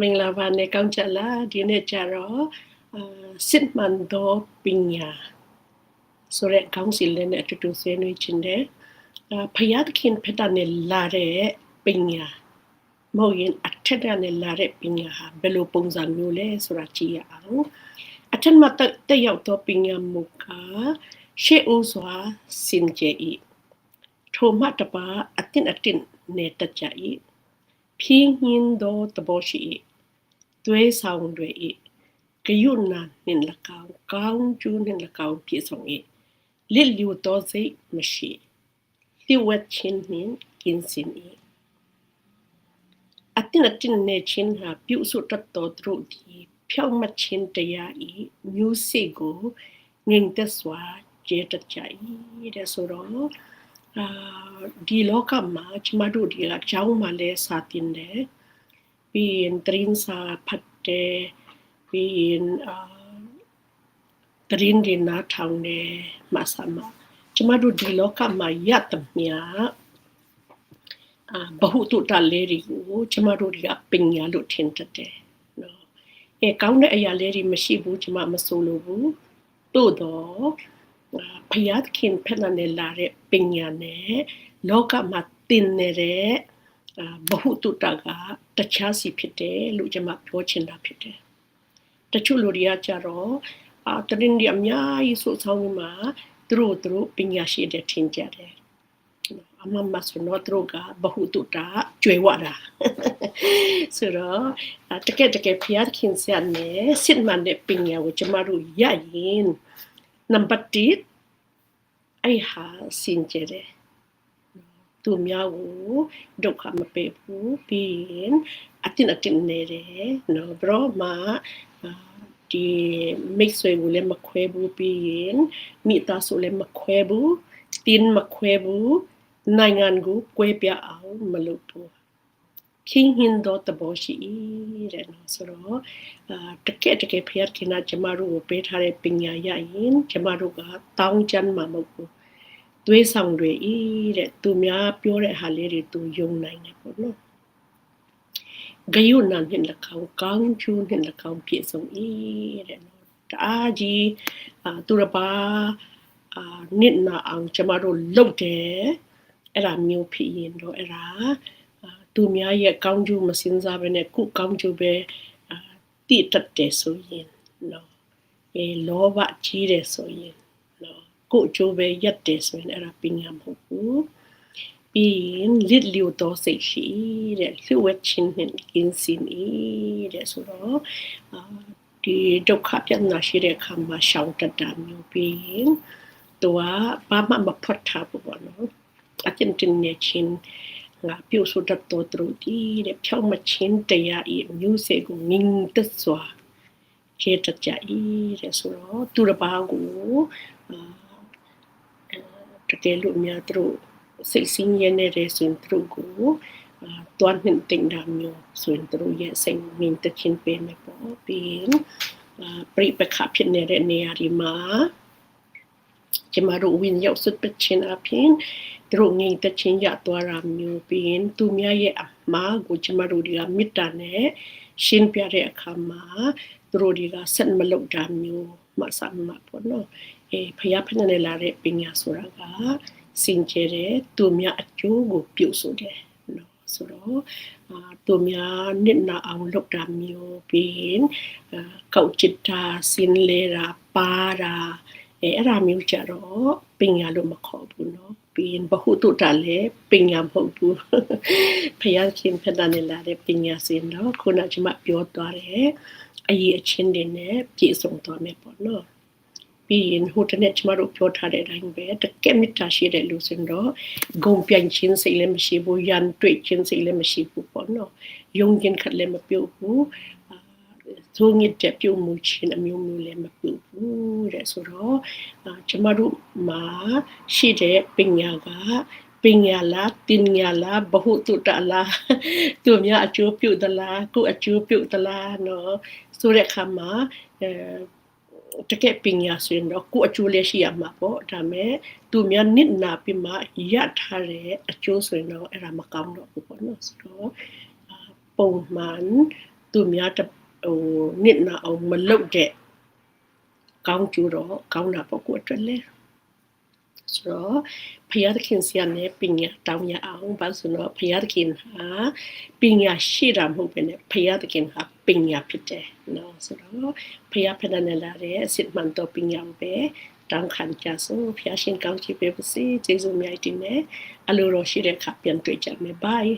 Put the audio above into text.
မင်္ဂလာပါနဲ့ကောင်းကြလားဒီနေ့ကျတော့အာစစ်မှန်သောပညာဆိုတဲ့ကောင်းစီလေးနဲ့အတူတူဆွေးနွေးခြင်းတဲ့အာဖယားသခင်ဖက်တာနဲ့လာတဲ့ပညာမဟုတ်ရင်အထက်ကနေလာတဲ့ပညာဟာဘယ်လိုပုံစံမျိုးလဲဆိုတာကြည့်ရအောင်အထက်မှာတက်ရောက်သောပညာမူကားရှေ့ဦးစွာစင်ကြယ်၏ထိုမှတပါအတင်းအတင်းနဲ့တကြ၏ဖြင်းညင်းသောသဘောရှိ၏ သွေးဆောင်တွေ၏ဂယုဏနှင့်၎င်းကောင်းကျိုးနှင့်၎င်းပြည့်စုံ၏လစ်လျူသောစိတ်မရှိလျှို့ဝှက်ခြင်းနှင့်ကင်းစင်၏အတင်းအတင်းနဲ့ခြင်းဟာပြုစုတတ်သောသူတို့သည် ဖြောင့်မခြင်းတရား၏မျိုးစေ့ကိုငြိမ်သက်စွာကျေတတ်ကြ၏တဲ့ဆိုတော့အာဒီလောကမှာကျမတို့ဒီကအကြောင်းမှလည်းစာတင်တယ် ပြီးရင်တရင်စာဖတ်တယ်ပြီးရင်အာတရင်ဒီနာထောင်တယ်မဆာမကျမတို့ဒီလောကမှာရတ်တမြာအာဘဟုတုတလေးတွေကိုကျမတို့ဒီကပညာလို့ထင်တတ်တယ်နော်အဲကောင်းတဲ့အရာလေးတွေမရှိဘူးကျမမဆိုလိုဘူးတို့တော့ဖယားခင်ဖက်နဲ့လာတဲ့ပညာနဲ့လောကမှာတင်နေတဲ့ ဘဟုတုတကတခြားစီဖြစ်တယ်လို့ကျွန်မပြောချင်တာဖြစ်တယ်တချို့လူတွေကကြတော့အာတရင်ဒီအများကြီးဆိုဆောင်မှာသူတို့သူတို့ပညာရှိတဲ့ထင်ကြတယ်အမမဆိုတော့သူတို့ကဘဟုတုတကျွေဝတာဆိုတော့တကယ်တကယ်ဖျားခင်ဆန်နဲ့စစ်မှန်တဲ့ပညာကိုကျမတို့ရရင်နံပါတ်1အဲ့ဟာစင်ကြယ်တယ် သူများကိုဒုက္ခမပေးဘူးပြီးရင်အတင်းအတင်းနေတယ်နော်ဘရောမှာဒီမိတ်ဆွေကိုလည်းမခွဲဘူးပြီးရင်မိသားစုလည်းမခွဲဘူးတင်းမခွဲဘူးနိုင်ငံကိုကွဲပြားအောင်မလုပ်ဘူးခင်ဟင်တော့တဘောရှိတဲ့နော်ဆိုတော့အာတကယ်တကယ်ဖျက်ခင်နာကျမတို့ကိုပေးထားတဲ့ပညာရရင်ကျမတို့ကတောင်းချမ်းမှာမဟုတ်ဘူး သွေးဆောင်တွေဤတဲ့သူများပြောတဲ့ဟာလေးတွေသူယုံနိုင်တယ်ပေါ့နော်ဂယုဏနှင့်၎င်းကောင်းကျိုးနှင့်၎င်းပြည့်စုံ၏တဲ့နော်တအားကြီးအာသူရပါအာနစ်နာအောင်ကျမတို့လုပ်တယ်အဲ့ဒါမျိုးဖြစ်ရင်တော့အဲ့ဒါသူများရဲ့ကောင်းကျိုးမစင်စားဘဲနဲ့ကုကောင်းကျိုးပဲအာတည်တတ်တယ်ဆိုရင်နော်အဲလောဘကြီးတယ်ဆိုရင်နော် ကိုအကျိုးပဲရက်တယ်ဆိုရင်အဲ့ဒါပညာမဟုတ်ဘူးပြီးရင်လစ်လျူတော့စိတ်ရှိတဲ့လှဝက်ချင်းနဲ့ကင်းစင်တဲ့ဆိုတော့အာဒီဒုက္ခပြဿနာရှိတဲ့အခါမှာရှောင်တတ်တာမျိုးပြီးရင်သူကဘာမှမဖတ်ထားဘူးပေါ့နော်အချင်းတင်နေချင်းငါပြုတ်ဆိုတတ်တော်သူဒီတဲ့ဖြောင်းမချင်းတရားဤမျိုးစေကိုငင်းသက်စွာကျေတကြဤတဲ့ဆိုတော့သူတစ်ပါးကို တကယ်လို့များသူတို့စိတ်ဆင်းရဲနေတဲ့ဆိုရင်သူတို့ကိုတွန်းနှင်တင်တာမျိုးဆိုရင်သူတို့ရဲ့စိတ်ငင်းတချင်းပေးမယ်ပေါ့ပြီးရင်ပြိပခဖြစ်နေတဲ့နေရာဒီမှာကျမတို့ဝင်ရောက်စွတ်ပချင်းအပြင်သူတို့ငြိမ်သက်ခြင်းရသွားတာမျိုးပြီးရင်သူများရဲ့အမှားကိုကျမတို့တွေကမေတ္တာနဲ့ရှင်းပြတဲ့အခါမှာသူတို့တွေကဆက်မလုပ်တာမျိုးမှစမှာပေါ့နော် အေးဖျားဖနဲ့လာတဲ့ပညာဆိုတာကစင်ကြယ်တဲ့သူများအကျိုးကိုပြုဆိုတယ်နော်ဆိုတော့အာသူများနစ်နာအောင်လုပ်တာမျိုးပြီးရင်ကောက်ချစ်တာစင်လေတာပါတာအဲအဲ့ဒါမျိုးကြတော့ပညာလို့မခေါ်ဘူးเนาะပြီးရင်ဘဟုတုတလည်းပညာမဟုတ်ဘူးဖယားရှင်ဖက်တာနဲ့လာတဲ့ပညာစင်တော့ခုနကကျွန်မပြောသွားတယ်အရေးအချင်းတွေနဲ့ပြည့်စုံသွားမယ်ပေါ့နော် ပြီးရင်ဟိုတနေ့ကျမတို့ပြောထားတဲ့အတိုင်းပဲတကယ်မေတ္တာရှိတဲ့လူစင်တော့ဂုံပြိုင်ခြင်းစိတ်လည်းမရှိဘူးရန်တွေ့ခြင်းစိတ်လည်းမရှိဘူးပေါ့နော်ယုံခြင်းခက်လည်းမပြုတ်ဘူးသို့ငစ်တဲ့ပြုံမှုချင်းအမျိုးမျိုးလည်းမပြုတ်ဘူးတဲ့ဆိုတော့ကျမတို့မှာရှိတဲ့ပညာကပညာလားတင်ညာလားဘဟုတုတလားသူများအကျိုးပြုသလားကိုအကျိုးပြုသလားနော်ဆိုတဲ့အခါမှာအဲ တကယ်ပညာဆိုရင်တော့ကိုအကျိုးလည်းရှိရမှာပေါ့ဒါမဲ့သူများနစ်နာပြီးမှရထားတဲ့အကျိုးဆိုရင်တော့အဲ့ဒါမကောင်းတော့ဘူးပေါ့နော်ဆိုတော့ပုံမှန်သူများတဟိုနစ်နာအောင်မလုပ်တဲ့ကောင်းကျိုးတော့ကောင်းတာပေါ့ကိုအတွက်လဲ ဆိုတော့ဖယားသခင်ဆီကနေပညာတောင်းရအောင်ဘာလို့ဆိုတော့ဖယားသခင်ဟာပညာရှိတာမဟုတ်ဘဲနဲ့ဖယားသခင်ဟာပညာဖြစ်တယ်နော်ဆိုတော့ဖယားဖဒနလာရဲ့စစ်မှန်တော့ပညာပဲတောင်းခံကြစို့ဖယားရှင်ကောင်းချီးပေးပါစေကျေးဇူးများတင်နေအလိုတော်ရှိတဲ့အခါပြန်တွေ့ကြမယ် bye